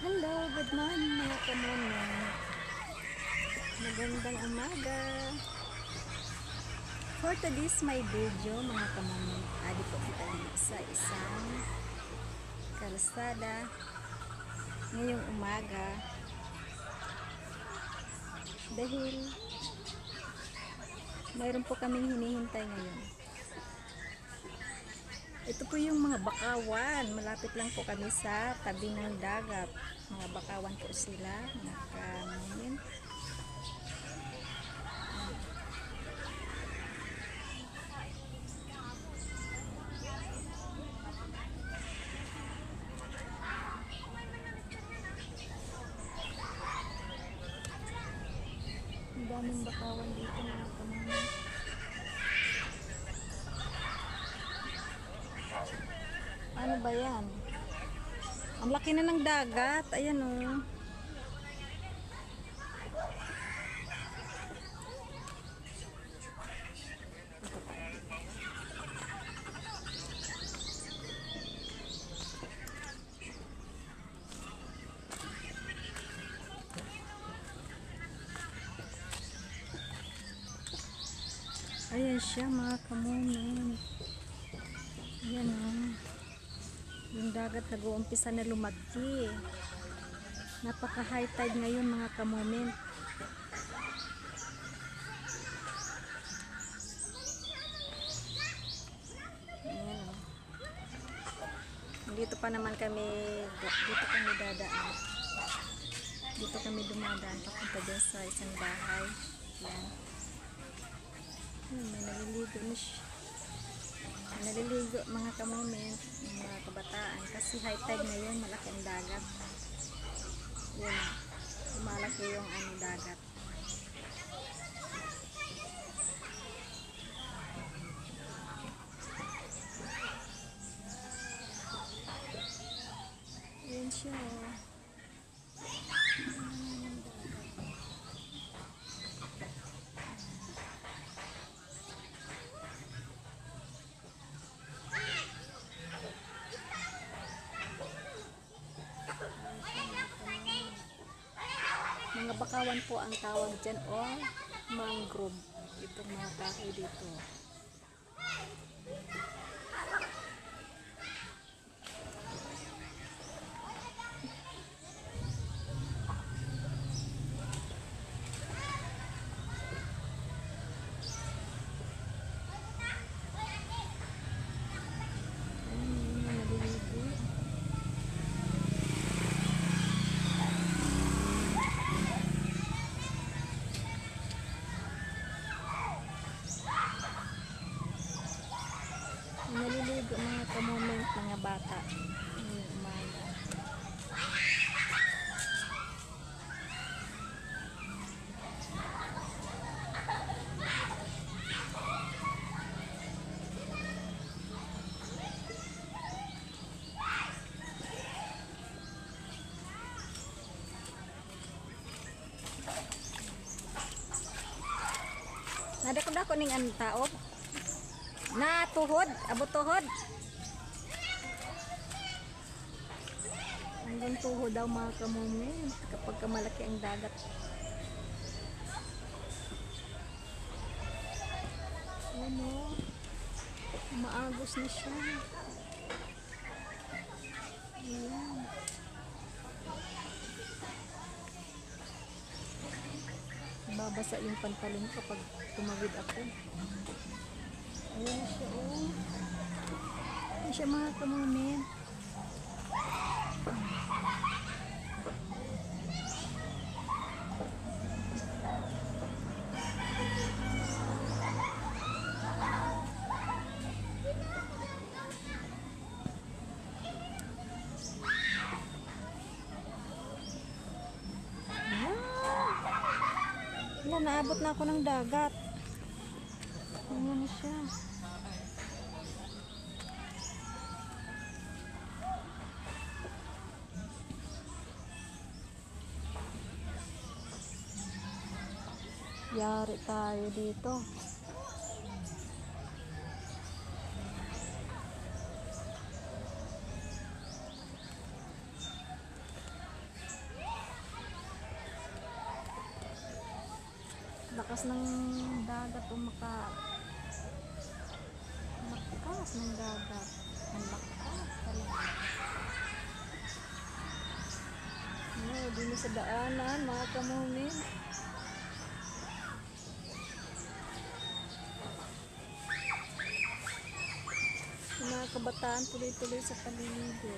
Hello, good morning mga kamono. Magandang umaga. For today's my video mga kamono, adi po kita sa isang kalsada ngayong umaga dahil mayroon po kaming hinihintay ngayon. Ito po yung mga bakawan. Malapit lang po kami sa tabi ng dagat. Mga bakawan po sila. Mga kamunin. Ang daming bakawan dito mga kamunin. Ano ba yan? Ang laki na ng dagat. Ayan o. Oh. Ayan siya mga kamunin. Ayan o. Dagat nag-uumpisa na lumaki. Napaka high tide ngayon mga kamoment. Ayan. Dito pa naman kami, dito kami dadaan. Dito kami dumadaan papunta dun sa isang bahay. Ayan, may naliligo na siya naliligo mga kamoment mga kabataan. Kasi high tide ngayon malaki ang dagat. Yun malaki yung ano dagat yun siya oh. Mga bakawan po ang tawag dyan o mangrove. Itong mga kahoy dito. Ayun, naliligo. Naliligo mga kamoment mga bata. Ngayong umaga. Nadako-dako ning ang tao. Na tuhod, abot tuhod. Hanggang tuhod daw mga kamomen kapag kamalaki ang dagat. Ano? Maagos na siya. Ayan. Babasa yung pantalon kapag tumawid ako. Ayan siya, oh. Ayan siya mga kamunin. Wala, naabot na ako ng dagat. Ayan na siya. Yari tayo dito. Lakas ng dagat o maka lakas ng dagat ang lakas talaga. No, dito sa daanan mga kamumin. Yung mga kabataan tuloy-tuloy sa paliligo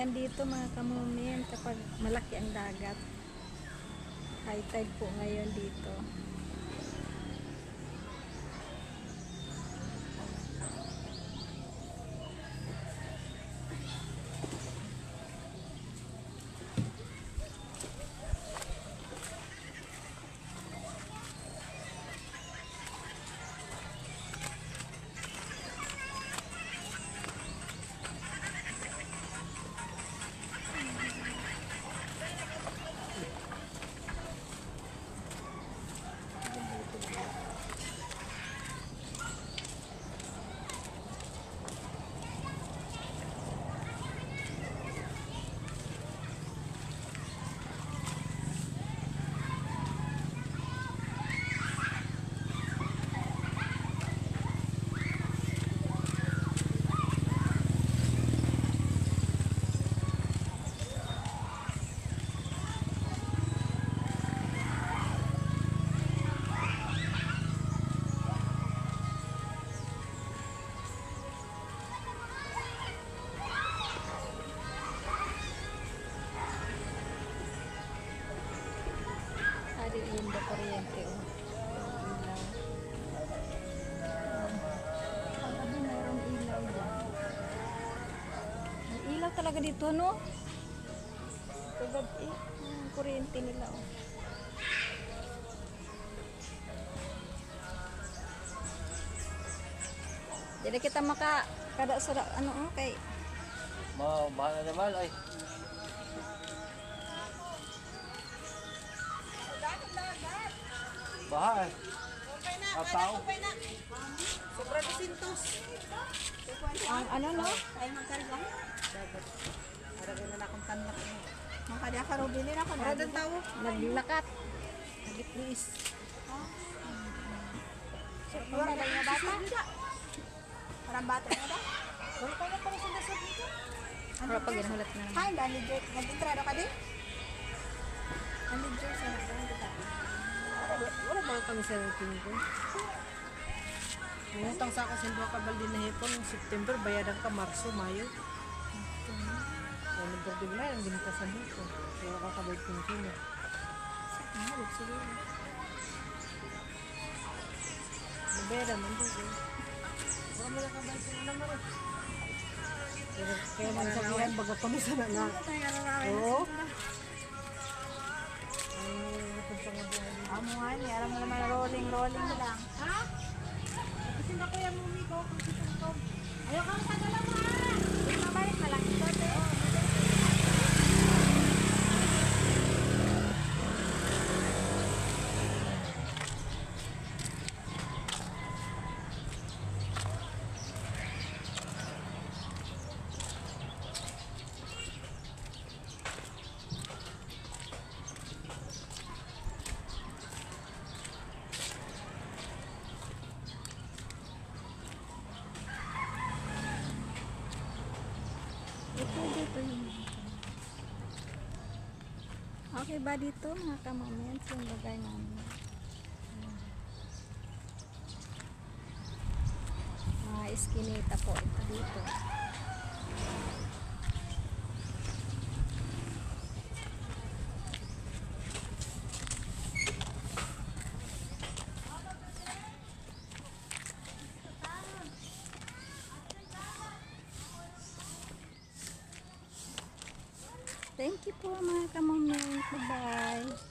Ganyan dito mga kamumin kapag malaki ang dagat. High tide po ngayon dito. Talaga dito no? Kagabi, ang kuryente nila oh. Jadi kita maka kada sa ano oh, kay Mau bahan na naman ay. Baha eh. Ang tao. Sobra 200. ang ano no? Ay, magkarga. Karagay na akong tanlak mo. Makadya ka rin bilhin ako. Para doon tao. Naglakat. Lagi please. Wala lang yung bata. Parang bata na ba? Wala pa na pala sa nasod nito. Para pag ginahulat na Danny Jerk. Nag-entrado ka din? Danny Jerk sa. Wala ba kami sa rating ko? Ngutang sa akin sa kabal din na hipon, September, bayadan ka Marso, Mayo. Kaya nagdagdag na, ang ginita sa dito. Kaya kakabay ko ng kino. Mahal siguro. Nabayadan man dito. Wala mo na kabay ko na naman. Kaya, kaya man sa baga kami sa na. Oo. Napunta nga buhay dito. Amo nga ni, alam mo naman rolling, rolling lang. Ha? Kasi na kuya mumi ko, kasi ito. Ayaw kang tagalaw ha! Hindi mabalik na lang ito, te. Okay ba dito mga kamamens yung bagay namin? Mga iskinita po ito dito. Po mga kamamens. Bye-bye.